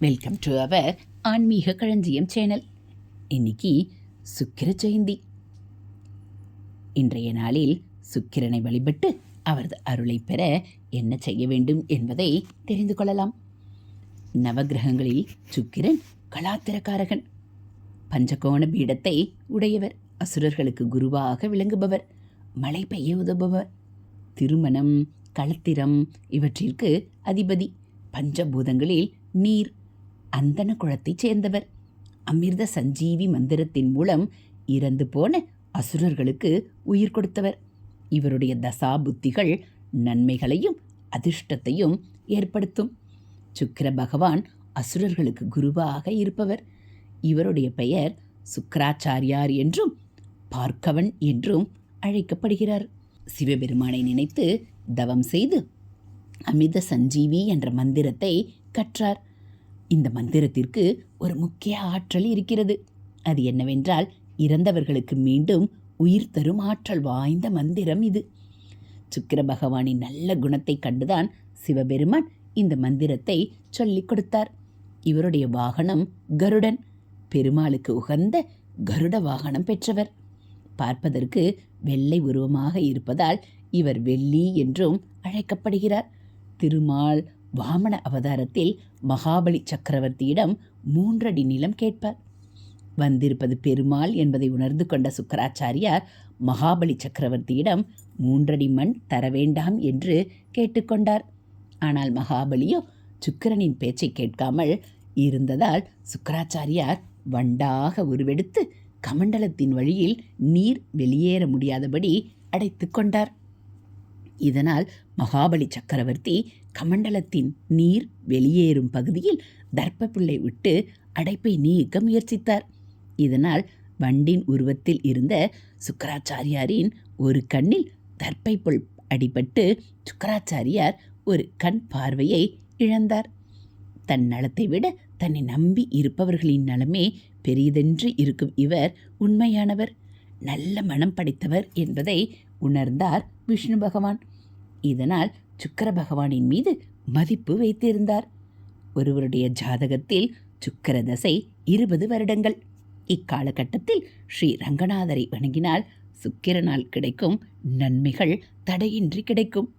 Welcome to our ஆன்மீக களஞ்சியம் channel இன்னைக்கு சுக்கிர ஜெயந்தி இன்றைய நாளில் சுக்கிரனை வழிபட்டு அவரது அருளை பெற என்ன செய்ய வேண்டும் என்பதை தெரிந்து கொள்ளலாம். நவக்கிரகங்களில் சுக்கிரன் கலாத்திரக்காரகன். பஞ்சகோண பீடத்தை உடையவர் அசுரர்களுக்கு குருவாக விளங்குபவர் மழை பெய்ய உதவுபவர் திருமணம் களத்திரம் இவற்றிற்கு அதிபதி பஞ்சபூதங்களில் நீர் அந்தன குளத்தைச் சேர்ந்தவர். அமிர்த சஞ்சீவி மந்திரத்தின் மூலம் இறந்து போன அசுரர்களுக்கு உயிர் கொடுத்தவர். இவருடைய தசா புத்திகள் நன்மைகளையும் அதிர்ஷ்டத்தையும் ஏற்படுத்தும். சுக்கிர பகவான் அசுரர்களுக்கு குருவாக இருப்பவர். இவருடைய பெயர் சுக்கராச்சாரியார் என்றும் பார்க்கவன் என்றும் அழைக்கப்படுகிறார். சிவபெருமானை நினைத்து தவம் செய்து அமித சஞ்சீவி என்ற மந்திரத்தை கற்றார். இந்த மந்திரத்திற்கு ஒரு முக்கிய ஆற்றல் இருக்கிறது. அது என்னவென்றால் இறந்தவர்களுக்கு மீண்டும் உயிர் தரும் ஆற்றல் வாய்ந்த மந்திரம் இது. சுக்கிர பகவானின் நல்ல குணத்தை கண்டுதான் சிவபெருமான் இந்த மந்திரத்தை சொல்லிக் கொடுத்தார். இவருடைய வாகனம் கருடன். பெருமாளுக்கு உகந்த கருட வாகனம் பெற்றவர். பார்ப்பதற்கு வெள்ளை உருவமாக இருப்பதால் இவர் வெள்ளி என்றும் அழைக்கப்படுகிறார். திருமால் வாமன அவதாரத்தில் மகாபலி சக்கரவர்த்தியிடம் மூன்றடி நிலம் கேட்பார். வந்திருப்பது பெருமாள் என்பதை உணர்ந்து கொண்ட சுக்கராச்சாரியார் மகாபலி சக்கரவர்த்தியிடம் மூன்றடி மண் தர வேண்டாம் என்று கேட்டுக்கொண்டார் ஆனால் மகாபலியோ சுக்கிரனின் பேச்சை கேட்காமல் இருந்ததால் சுக்கராச்சாரியார் வண்டாக உருவெடுத்து கமண்டலத்தின் வழியில் நீர் வெளியேற முடியாதபடி அடைத்து கொண்டார். இதனால் மகாபலி சக்கரவர்த்தி கமண்டலத்தின் நீர் வெளியேறும் பகுதியில் தர்ப்பப்பிள்ளை விட்டு அடைப்பை நீக்க முயற்சித்தார். இதனால் வண்டின் உருவத்தில் இருந்த சுக்கராச்சாரியாரின் ஒரு கண்ணில் தர்ப்பை புல் அடிபட்டு சுக்கராச்சாரியார் ஒரு கண் பார்வையை இழந்தார். தன் நலத்தை விட தன்னை நம்பி இருப்பவர்களின் நலமே பெரியதென்று இருக்கும் இவர் உண்மையானவர். நல்ல மனம் படைத்தவர் என்பதை உணர்ந்தார் விஷ்ணு பகவான். இதனால் சுக்கர பகவானின் மீது மதிப்பு வைத்திருந்தார். ஒருவருடைய ஜாதகத்தில் சுக்கர தசை இருபது வருடங்கள். இக்காலகட்டத்தில் ஸ்ரீ ரங்கநாதரை வணங்கினால் சுக்கிரனால் கிடைக்கும் நன்மைகள் தடையின்றி கிடைக்கும்.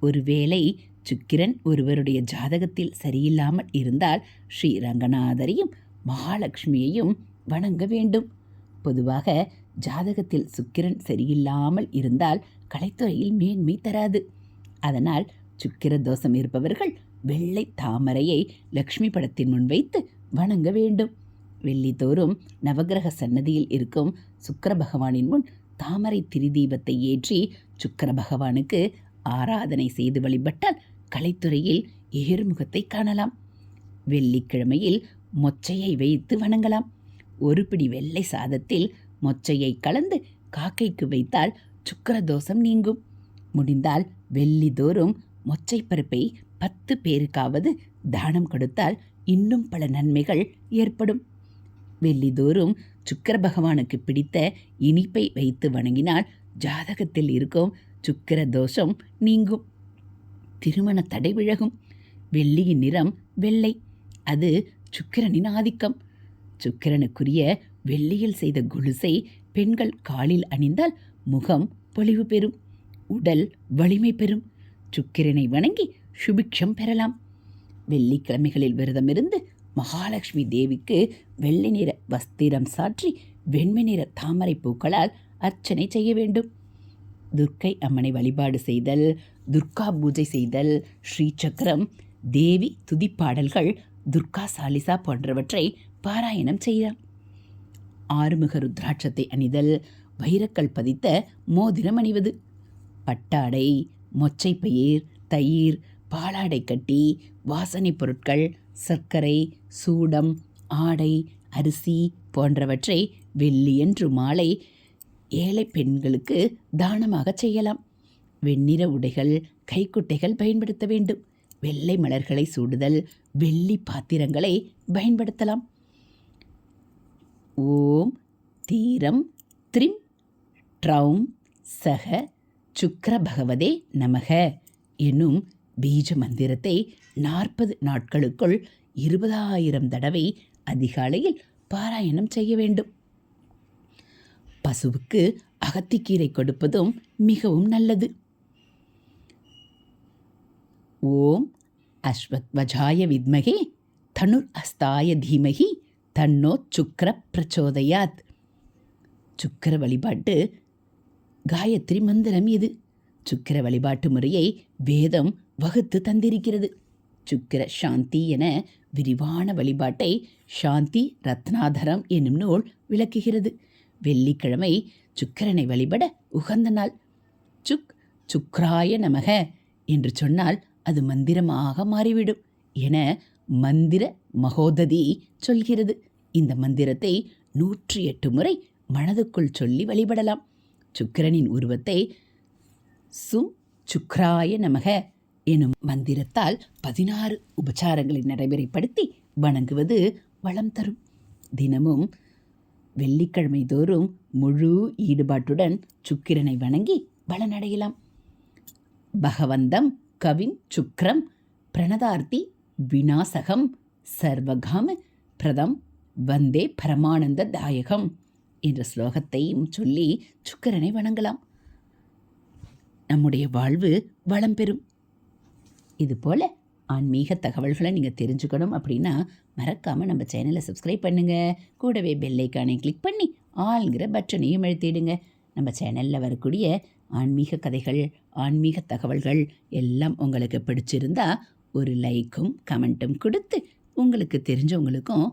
ஒருவேளை சுக்கிரன் ஒருவருடைய ஜாதகத்தில் சரியில்லாமல் இருந்தால் ஸ்ரீ ரங்கநாதரையும் மகாலட்சுமியையும் வணங்க வேண்டும். பொதுவாக ஜாதகத்தில் சுக்கிரன் சரியில்லாமல் இருந்தால் கலைத்துறையில் மேன்மை தராது. அதனால் சுக்கிர தோஷம் இருப்பவர்கள் வெள்ளை தாமரையை லக்ஷ்மி படத்தின் முன் வைத்து வணங்க வேண்டும். வெள்ளித்தோறும் நவகிரக சன்னதியில் இருக்கும் சுக்கிர பகவானின் முன் தாமரை திரிதீபத்தை ஏற்றி சுக்கர பகவானுக்கு ஆராதனை செய்து வழிபட்டால் கலைத்துறையில் ஏறுமுகத்தை காணலாம். வெள்ளிக்கிழமையில் மொச்சையை வைத்து வணங்கலாம். ஒரு பிடி வெள்ளை சாதத்தில் மொச்சையை கலந்து காக்கைக்கு வைத்தால் சுக்கிர தோஷம் நீங்கும். முடிந்தால் வெள்ளிதோறும் மொச்சை பருப்பை பத்து பேருக்காவது தானம் கொடுத்தால் இன்னும் பல நன்மைகள் ஏற்படும். வெள்ளிதோறும் சுக்கிர பகவானுக்கு பிடித்த இனிப்பை வைத்து வணங்கினால் ஜாதகத்தில் இருக்கும் சுக்கிர தோஷம் நீங்கும். திருமண தடை விலகும். வெள்ளியின் நிறம் வெள்ளை. அது சுக்கிரனின் ஆதிக்கம். சுக்கிரனுக்குரிய வெள்ளியில் செய்த கொலுசை பெண்கள் காலில் அணிந்தால் முகம் பொலிவு பெறும் உடல் வலிமை பெறும். சுக்கிரனை வணங்கி சுபிக்ஷம் பெறலாம். வெள்ளிக்கிழமைகளில் விரதமிருந்து மகாலட்சுமி தேவிக்கு வெள்ளை நிற வஸ்திரம் சாற்றி வெண்மை நிற தாமரை பூக்களால் அர்ச்சனை செய்ய வேண்டும். துர்க்கை அம்மனை வழிபாடு செய்தல் துர்கா பூஜை செய்தல் ஸ்ரீசக்கரம் தேவி துதிப்பாடல்கள் துர்கா சாலிசா போன்றவற்றை பாராயணம் செய்யலாம் ஆறுமுக ருத்ராட்சத்தை அணிதல் வைரக்கல் பதித்த மோதிரம் அணிவது. பட்டாடை மொச்சை பயிர் தயிர் பாலாடை கட்டி வாசனை பொருட்கள் சர்க்கரை சூடம் ஆடை அரிசி போன்றவற்றை வெள்ளியன்று மாலை ஏழை பெண்களுக்கு தானமாக செய்யலாம். வெண்ணிற உடைகள் கைக்குட்டைகள் பயன்படுத்த வேண்டும். வெள்ளை மலர்களை சூடுதல் வெள்ளி பாத்திரங்களை பயன்படுத்தலாம். ஓம் தீரம் த்ரிம் ட்ரௌம் சக சுக்கர பகவதே நமக என்னும் பீஜ மந்திரத்தை நாற்பது நாட்களுக்குள் இருபதாயிரம் தடவை அதிகாலையில் பாராயணம் செய்ய வேண்டும். பசுவுக்கு அகத்திக்கீரை கொடுப்பதும் மிகவும் நல்லது. ஓம் அஸ்வத்வஜாய வித்மகே தனுர் அஸ்தாய தீமகி தன்னோ சுக்கர பிரச்சோதயாத். சுக்கர வழிபாட்டு காயத்ரி மந்திரம் இது. சுக்கர வழிபாட்டு முறையை வேதம் வகுத்து தந்திருக்கிறது. சுக்கிர சாந்தி என விரிவான வழிபாட்டை சாந்தி ரத்னாதரம் என்னும் நூல் விளக்குகிறது. வெள்ளிக்கிழமை சுக்கரனை வழிபட உகந்த நாள். சுக் சுக்ராய நமக என்று சொன்னால் அது மந்திரமாக மாறிவிடும் என மந்திர மகோததி சொல்கிறது. இந்த மந்திரத்தை நூற்றி எட்டு முறை மனதுக்குள் சொல்லி வழிபடலாம். சுக்கிரனின் உருவத்தை சும் சுக்ராய நமக எனும் மந்திரத்தால் பதினாறு உபச்சாரங்களை நடைமுறைப்படுத்தி வணங்குவது வளம் தரும். தினமும் வெள்ளிக்கிழமை தோறும் முழு ஈடுபாட்டுடன் சுக்கிரனை வணங்கி பலனடையலாம் பகவந்தம் கவின் சுக்ரம் பிரணதார்த்தி விநாசகம் சர்வகாம பிரதம் வந்தே பரமானந்த தாயகம் என்ற ஸ்லோகத்தையும் சொல்லி சுக்கரனை வணங்கலாம். நம்முடைய வாழ்வு வளம் பெறும். இதுபோல் ஆன்மீக தகவல்களை நீங்கள் தெரிஞ்சுக்கணும் அப்படின்னா மறக்காமல் நம்ம சேனலை சப்ஸ்கிரைப் பண்ணுங்கள் கூடவே பெல்லைக்கானை கிளிக் பண்ணி ஆளுங்கிற பட்டனையும் எழுத்திடுங்க நம்ம சேனலில் வரக்கூடிய ஆன்மீக கதைகள் ஆன்மீக தகவல்கள் எல்லாம் உங்களுக்கு பிடிச்சிருந்தா ஒரு லைக்கும் கமெண்ட்டும் கொடுத்து உங்களுக்கு தெரிஞ்சவங்களுக்கும்